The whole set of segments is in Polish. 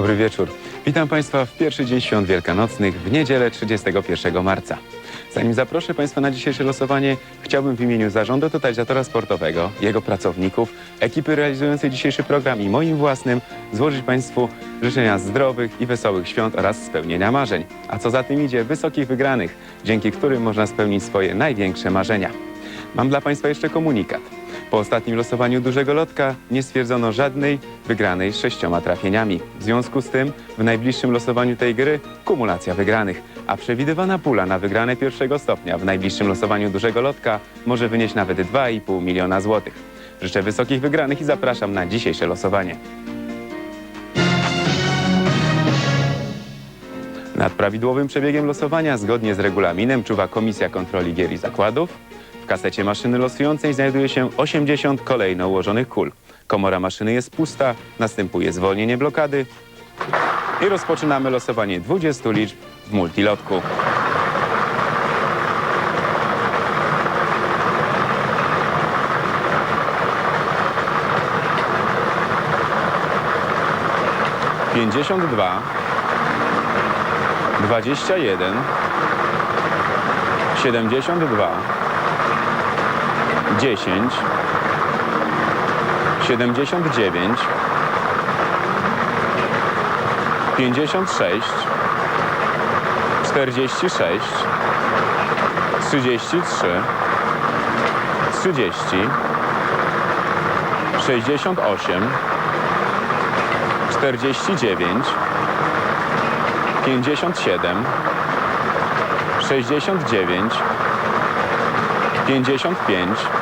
wieczór. Witam Państwa w pierwszy dzień świąt wielkanocnych w niedzielę 31 marca. Zanim zaproszę Państwa na dzisiejsze losowanie, chciałbym w imieniu Zarządu Totalizatora Sportowego, jego pracowników, ekipy realizującej dzisiejszy program i moim własnym złożyć Państwu życzenia zdrowych i wesołych świąt oraz spełnienia marzeń. A co za tym idzie, wysokich wygranych, dzięki którym można spełnić swoje największe marzenia. Mam dla Państwa jeszcze komunikat. Po ostatnim losowaniu dużego lotka nie stwierdzono żadnej wygranej z sześcioma trafieniami. W związku z tym w najbliższym losowaniu tej gry kumulacja wygranych, a przewidywana pula na wygrane pierwszego stopnia w najbliższym losowaniu dużego lotka może wynieść nawet 2,5 miliona złotych. Życzę wysokich wygranych i zapraszam na dzisiejsze losowanie. Nad prawidłowym przebiegiem losowania zgodnie z regulaminem czuwa Komisja Kontroli Gier i Zakładów. W kasecie maszyny losującej znajduje się 80 kolejno ułożonych kul. Komora maszyny jest pusta, następuje zwolnienie blokady i rozpoczynamy losowanie 20 liczb w multilotku. Pięćdziesiąt dwa, dwadzieścia jeden, siedemdziesiąt dwa, 10, 79, 56, 46, 33, 30, 68, 49, 57, 69, 55,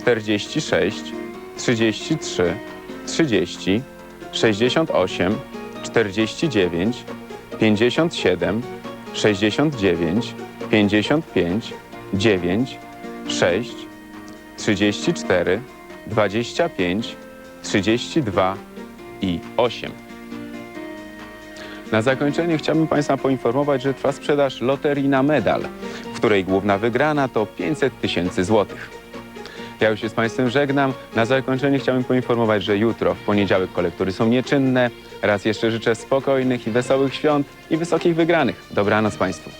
46, 33, 30, 68, 49, 57, 69, 55, 9, 6, 34, 25, 32 i 8. Na zakończenie chciałbym Państwa poinformować, że trwa sprzedaż loterii na medal, w której główna wygrana to 500 tysięcy złotych. Ja już się z Państwem żegnam. Na zakończenie chciałbym poinformować, że jutro, w poniedziałek, kolektory są nieczynne. Raz jeszcze życzę spokojnych i wesołych świąt i wysokich wygranych. Dobranoc Państwu.